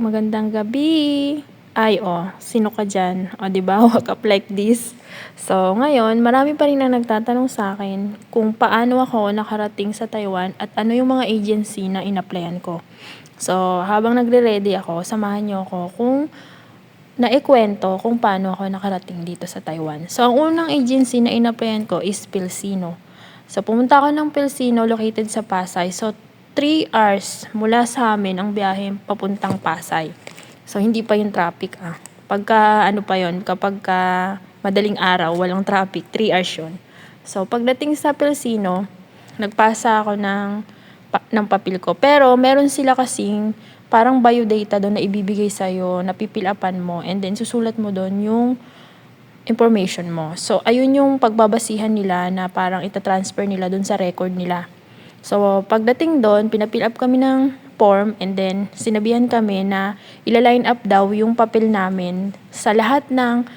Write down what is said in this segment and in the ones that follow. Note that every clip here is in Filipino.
Magandang gabi. Ay, oh, sino ka dyan? O, di ba? Walk up like this. So, ngayon, marami pa rin na nagtatanong sa akin kung paano ako nakarating sa Taiwan at ano yung mga agency na in-applyan ko. So, habang nagre-ready ako, samahan niyo ako kung naikwento kung paano ako nakarating dito sa Taiwan. So, ang unang agency na in-applyan ko is Pilsino. So, pumunta ako ng Pilsino located sa Pasay. So, 3 hours mula sa amin ang biyahe papuntang Pasay. So, hindi pa yung traffic ah. Pagka, ano pa yon kapag ka madaling araw, walang traffic, 3 hours yun. So, pagdating sa Pilsino, nagpasa ako ng, pa, ng papel ko. Pero, meron sila kasing parang biodata doon na ibibigay sa'yo, na pipilapan mo, and then susulat mo doon yung information mo. So, ayun yung pagbabasihan nila na parang itatransfer nila doon sa record nila. So, pagdating doon, pinapill up kami ng form and then sinabihan kami na ila-line up daw yung papel namin sa lahat ng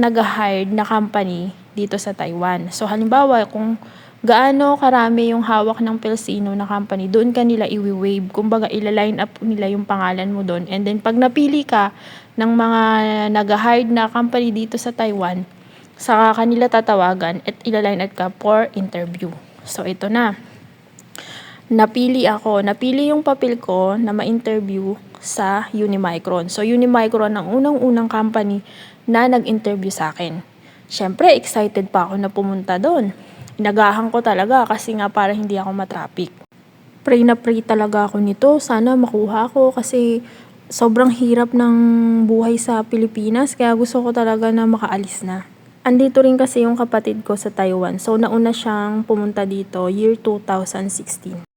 nag-hired na company dito sa Taiwan. So, halimbawa, kung gaano karami yung hawak ng Pilsino na company, doon ka nila i-wave. Kumbaga, ila-line up nila yung pangalan mo doon. And then, pag napili ka ng mga nag-hired na company dito sa Taiwan, saka kanila tatawagan at ila-line up ka for interview. So, ito na napili ako, napili yung papel ko na ma-interview sa Unimicron. So, Unimicron ang unang-unang company na nag-interview sa akin. Siyempre, excited pa ako na pumunta doon. Inagahan ko talaga kasi nga para hindi ako matraffic. Pray na pray talaga ako nito. Sana makuha ko kasi sobrang hirap ng buhay sa Pilipinas kaya gusto ko talaga na makaalis na. Andito rin kasi yung kapatid ko sa Taiwan. So, nauna siyang pumunta dito year 2016.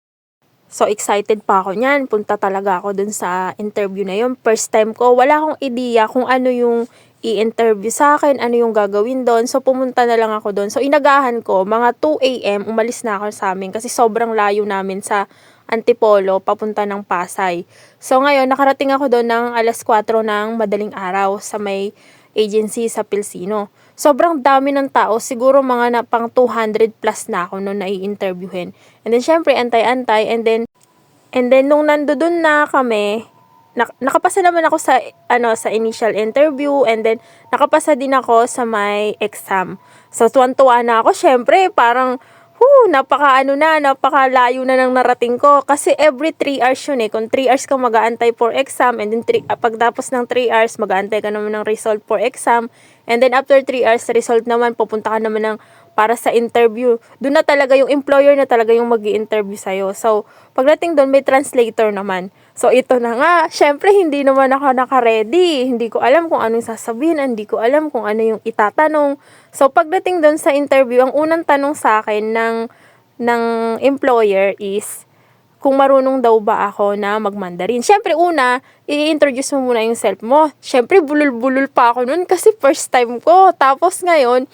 So, excited pa ako niyan. Punta talaga ako dun sa interview na yun. First time ko, wala akong idea kung ano yung i-interview sa akin, ano yung gagawin doon. So, pumunta na lang ako doon. So, inagahan ko, mga 2 a.m., umalis na ako sa amin kasi sobrang layo namin sa Antipolo, papunta ng Pasay. So, ngayon, nakarating ako doon ng alas 4 ng madaling araw sa may agency sa Pilsino. Sobrang dami ng tao, siguro mga na pang 200 plus na ako noon na i-interviewin. And then syempre antay-antay and then and then nung nandoon na kami, nak- nakapasa naman ako sa ano sa initial interview and then nakapasa din ako sa may exam. So tuwan-tuwa na ako, syempre parang Whew, napaka ano na, napaka layo na ng narating ko. Kasi every 3 hours yun eh. Kung 3 hours ka mag-aantay for exam, and then 3, uh, pagtapos ng 3 hours, mag-aantay ka naman ng result for exam. And then after 3 hours, result naman, pupunta ka naman ng para sa interview. Doon na talaga yung employer na talaga yung mag interview sa'yo. So, pagdating doon, may translator naman. So, ito na nga. Syempre, hindi naman ako naka-ready. Hindi ko alam kung anong sasabihin. Hindi ko alam kung ano yung itatanong. So, pagdating doon sa interview, ang unang tanong sa akin ng, ng employer is, kung marunong daw ba ako na magmandarin. Syempre, una, i-introduce mo muna yung self mo. Syempre, bulol-bulol pa ako noon kasi first time ko. Tapos ngayon,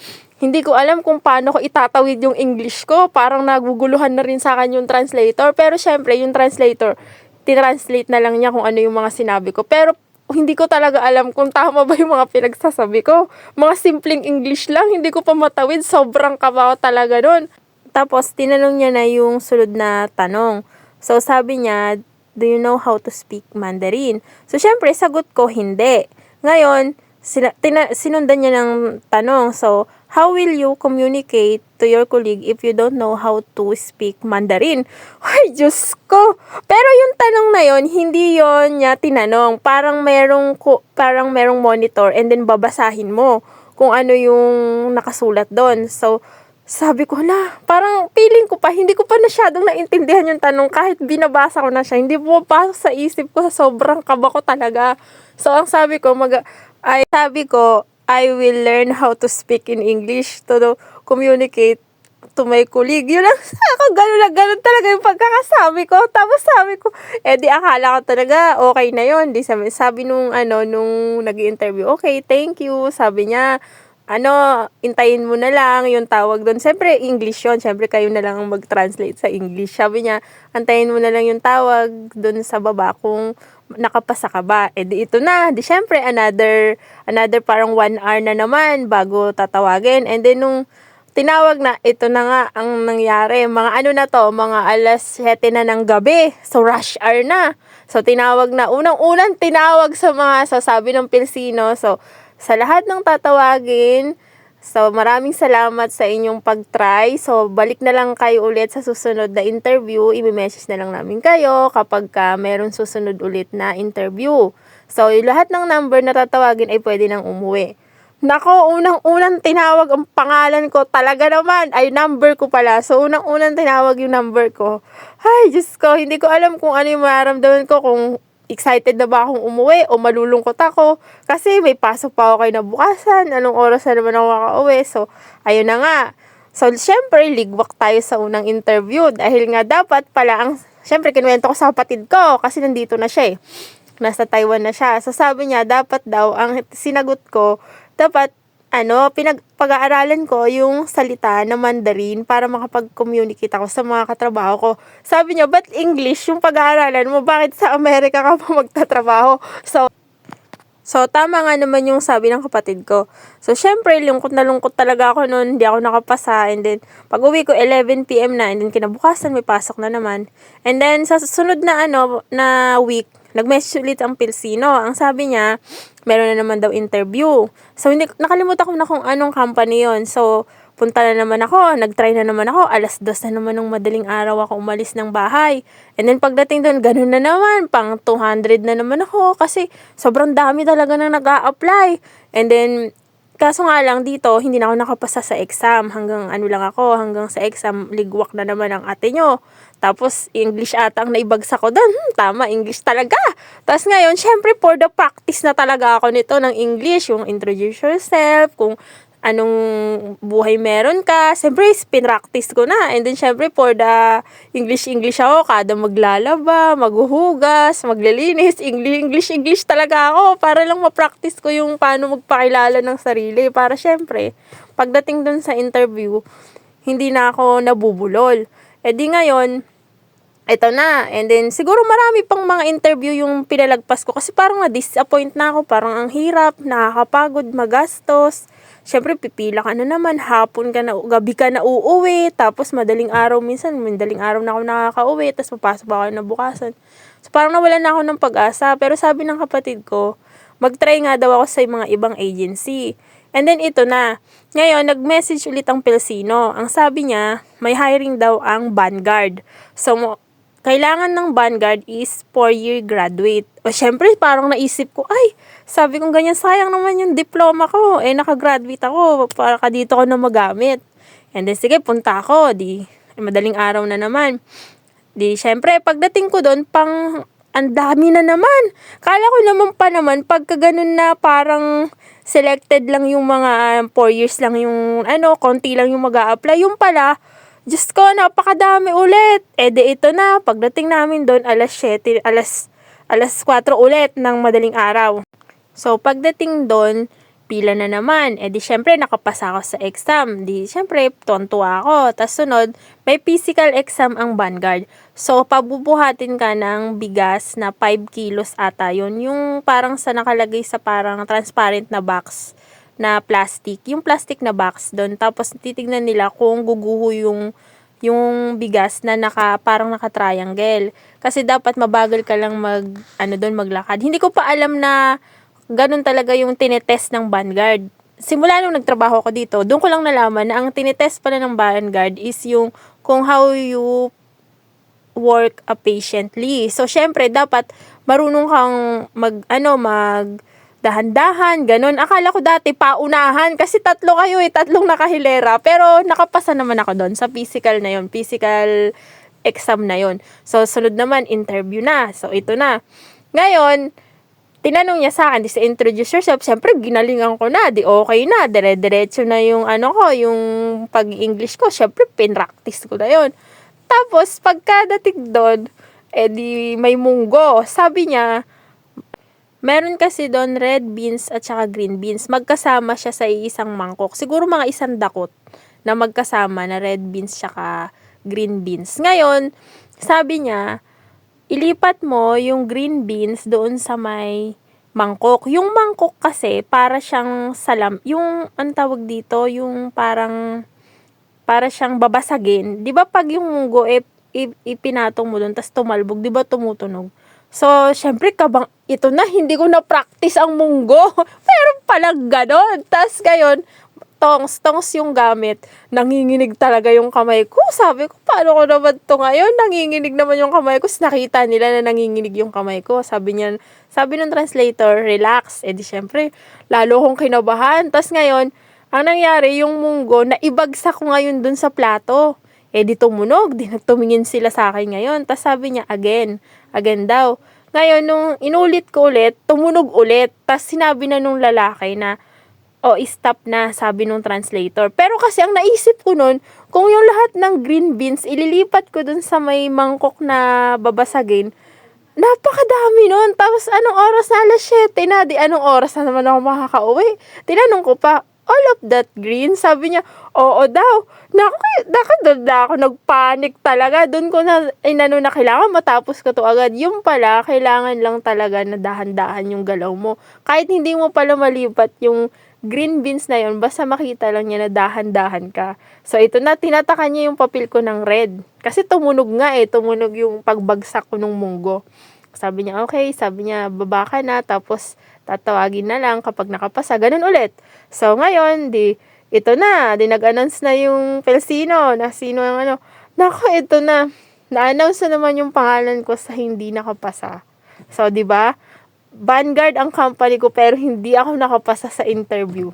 hindi ko alam kung paano ko itatawid yung English ko. Parang naguguluhan na rin sa akin yung translator. Pero syempre, yung translator, tinranslate na lang niya kung ano yung mga sinabi ko. Pero hindi ko talaga alam kung tama ba yung mga pinagsasabi ko. Mga simpleng English lang, hindi ko pa matawid. Sobrang kabaw talaga nun. Tapos, tinanong niya na yung sulod na tanong. So, sabi niya, do you know how to speak Mandarin? So, syempre, sagot ko, hindi. Ngayon, sina, tina, sinundan niya ng tanong. So, How will you communicate to your colleague if you don't know how to speak Mandarin? Ay, Diyos ko! Pero yung tanong na yon hindi yon niya tinanong. Parang merong, parang merong monitor and then babasahin mo kung ano yung nakasulat doon. So, sabi ko na, parang feeling ko pa, hindi ko pa nasyadong naintindihan yung tanong kahit binabasa ko na siya. Hindi po pasok sa isip ko, sobrang kaba ko talaga. So, ang sabi ko, mag, ay, sabi ko, I will learn how to speak in English to communicate to my colleague. Yun lang, ako gano'n na gano'n talaga yung pagkakasabi ko. Tapos sabi ko, eh di akala ko talaga okay na yon Di sabi, sabi nung ano, nung nag interview okay, thank you. Sabi niya, ano, intayin mo na lang yung tawag doon. Siyempre, English yon Siyempre, kayo na lang mag-translate sa English. Sabi niya, antayin mo na lang yung tawag doon sa baba kung nakapasa ka ba? Eh di ito na, di syempre another, another parang one hour na naman bago tatawagin. And then nung tinawag na, ito na nga ang nangyari. Mga ano na to, mga alas 7 na ng gabi. So rush hour na. So, tinawag na, unang-unang tinawag sa mga sasabi ng Pilsino. So, sa lahat ng tatawagin, so maraming salamat sa inyong pag-try. So, balik na lang kayo ulit sa susunod na interview. I-message na lang namin kayo kapag ka meron susunod ulit na interview. So, yung lahat ng number na tatawagin ay pwede nang umuwi. Nako, unang-unang tinawag ang pangalan ko. Talaga naman, ay number ko pala. So, unang-unang tinawag yung number ko. Ay, Diyos ko, hindi ko alam kung ano yung mararamdaman ko, kung excited na ba akong umuwi o malulungkot ako. Kasi may pasok pa ako kayo na bukasan. Anong oras na naman ako makauwi. So, ayun na nga. So, syempre, ligwak tayo sa unang interview. Dahil nga dapat pala ang, syempre, kinuwento ko sa kapatid ko kasi nandito na siya eh. Nasa Taiwan na siya. So, sabi niya, dapat daw, ang sinagot ko, dapat, ano, pinag-pag-aaralan ko yung salita na Mandarin para makapag-communicate ako sa mga katrabaho ko. Sabi niya, ba't English yung pag-aaralan mo? Bakit sa Amerika ka pa magtatrabaho? So, So, tama nga naman yung sabi ng kapatid ko. So, syempre, lungkot na lungkot talaga ako noon. Hindi ako nakapasa. And then, pag uwi ko, 11pm na. And then, kinabukasan, may pasok na naman. And then, sa susunod na, ano, na week, nag-message ulit ang Pilsino. Ang sabi niya, meron na naman daw interview. So, hindi, nakalimutan ko na kung anong company yon So, punta na naman ako, nag-try na naman ako, alas dos na naman ng madaling araw ako umalis ng bahay. And then pagdating doon, ganun na naman, pang 200 na naman ako kasi sobrang dami talaga nang nag apply And then, kaso nga lang dito, hindi na ako nakapasa sa exam. Hanggang ano lang ako, hanggang sa exam, ligwak na naman ang ate nyo. Tapos, English ata ang naibagsak ko doon. Hmm, tama, English talaga. Tapos ngayon, syempre, for the practice na talaga ako nito ng English, yung introduce yourself, kung anong buhay meron ka. Siyempre, pinractice ko na. And then, syempre, for the English-English ako, kada maglalaba, maghuhugas, maglilinis, English, English, English talaga ako. Para lang ma-practice ko yung paano magpakilala ng sarili. Para syempre, pagdating dun sa interview, hindi na ako nabubulol. E di ngayon, ito na. And then, siguro marami pang mga interview yung pinalagpas ko. Kasi parang na-disappoint na ako. Parang ang hirap, nakakapagod, magastos. Siyempre, pipila ka na naman. Hapon ka na, gabi ka na uuwi. Tapos, madaling araw minsan. Madaling araw na ako nakakauwi. Tapos, papasok pa ako na bukasan. So, parang nawala na ako ng pag-asa. Pero sabi ng kapatid ko, mag-try nga daw ako sa mga ibang agency. And then, ito na. Ngayon, nag-message ulit ang Pilsino. Ang sabi niya, may hiring daw ang Vanguard. So, kailangan ng Vanguard is 4-year graduate. O syempre, parang naisip ko, ay, sabi kong ganyan, sayang naman yung diploma ko. Eh, nakagraduate ako, para ka dito ko na magamit. And then, sige, punta ako. Di, madaling araw na naman. Di, syempre, pagdating ko doon, pang, ang dami na naman. Kala ko naman pa naman, pagka ganun na parang selected lang yung mga 4 years lang yung, ano, konti lang yung mag apply Yung pala, Diyos ko, napakadami ulit. E de ito na, pagdating namin doon, alas 7, alas, alas 4 ulit ng madaling araw. So, pagdating doon, pila na naman. E di syempre, nakapasa ako sa exam. Di syempre, tontuwa ako. Tapos sunod, may physical exam ang Vanguard. So, pabubuhatin ka ng bigas na 5 kilos ata yun. Yung parang sa nakalagay sa parang transparent na box na plastic, yung plastic na box doon. Tapos titignan nila kung guguho yung yung bigas na naka parang naka-triangle. Kasi dapat mabagal ka lang mag ano doon maglakad. Hindi ko pa alam na ganun talaga yung tinetest ng Vanguard. Simula nung nagtrabaho ko dito, doon ko lang nalaman na ang tinetest pala ng Vanguard is yung kung how you work a patiently. So, syempre, dapat marunong kang mag, ano, mag, dahan-dahan, ganun. Akala ko dati paunahan kasi tatlo kayo eh, tatlong nakahilera. Pero nakapasa naman ako doon sa physical na yon physical exam na yon So, sunod naman, interview na. So, ito na. Ngayon, tinanong niya sa akin, di sa introduce yourself, syempre, ginalingan ko na, di okay na, dire-diretso na yung ano ko, yung pag-English ko, syempre, pinractice ko na yon Tapos, pagkadating doon, eh di may munggo. Sabi niya, Meron kasi doon red beans at saka green beans. Magkasama siya sa isang mangkok. Siguro mga isang dakot na magkasama na red beans saka green beans. Ngayon, sabi niya, ilipat mo yung green beans doon sa may mangkok. Yung mangkok kasi para siyang salam, yung ang tawag dito, yung parang para siyang babasagin. 'Di ba pag yung munggo eh, ipinatong mo doon tas tumalbog, 'di ba tumutunog? So, syempre, kabang, ito na, hindi ko na-practice ang munggo. Pero palang ganon. Tapos ngayon, tongs, tongs yung gamit. Nanginginig talaga yung kamay ko. Sabi ko, paano ko naman to ngayon? Nanginginig naman yung kamay ko. Nakita nila na nanginginig yung kamay ko. Sabi niya, sabi ng translator, relax. Eh di syempre, lalo kong kinabahan. Tapos ngayon, ang nangyari, yung munggo, naibagsak ko ngayon dun sa plato. Eh di tumunog, di nagtumingin sila sa akin ngayon. Tapos sabi niya, again, again daw. Ngayon, nung inulit ko ulit, tumunog ulit. Tapos sinabi na nung lalaki na, oh, stop na, sabi nung translator. Pero kasi ang naisip ko nun, kung yung lahat ng green beans, ililipat ko dun sa may mangkok na babasagin, napakadami nun. Tapos anong oras na alas 7 na, di anong oras na naman ako makakauwi. Tinanong ko pa, all of that green? Sabi niya, oo daw. Naku, doon na ako nagpanik talaga. Doon ko na, inano na kailangan matapos ko to agad. Yung pala, kailangan lang talaga na dahan-dahan yung galaw mo. Kahit hindi mo pala malipat yung green beans na yun, basta makita lang niya na dahan-dahan ka. So, ito na, tinataka niya yung papel ko ng red. Kasi tumunog nga eh, tumunog yung pagbagsak ko ng munggo. Sabi niya, okay, sabi niya, baba ka na, tapos tatawagin na lang kapag nakapasa, ganun ulit. So, ngayon, di, ito na, di nag-announce na yung Pelsino, na sino ang ano, nako, ito na, na-announce na naman yung pangalan ko sa hindi nakapasa. So, di ba? Vanguard ang company ko pero hindi ako nakapasa sa interview.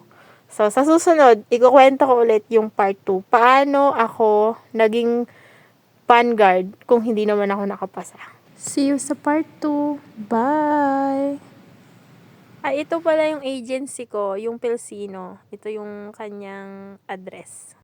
So, sa susunod, ikukwento ko ulit yung part 2. Paano ako naging Vanguard kung hindi naman ako nakapasa. See you sa part 2. Bye! Ah, ito pala yung agency ko, yung Pelsino. Ito yung kanyang address.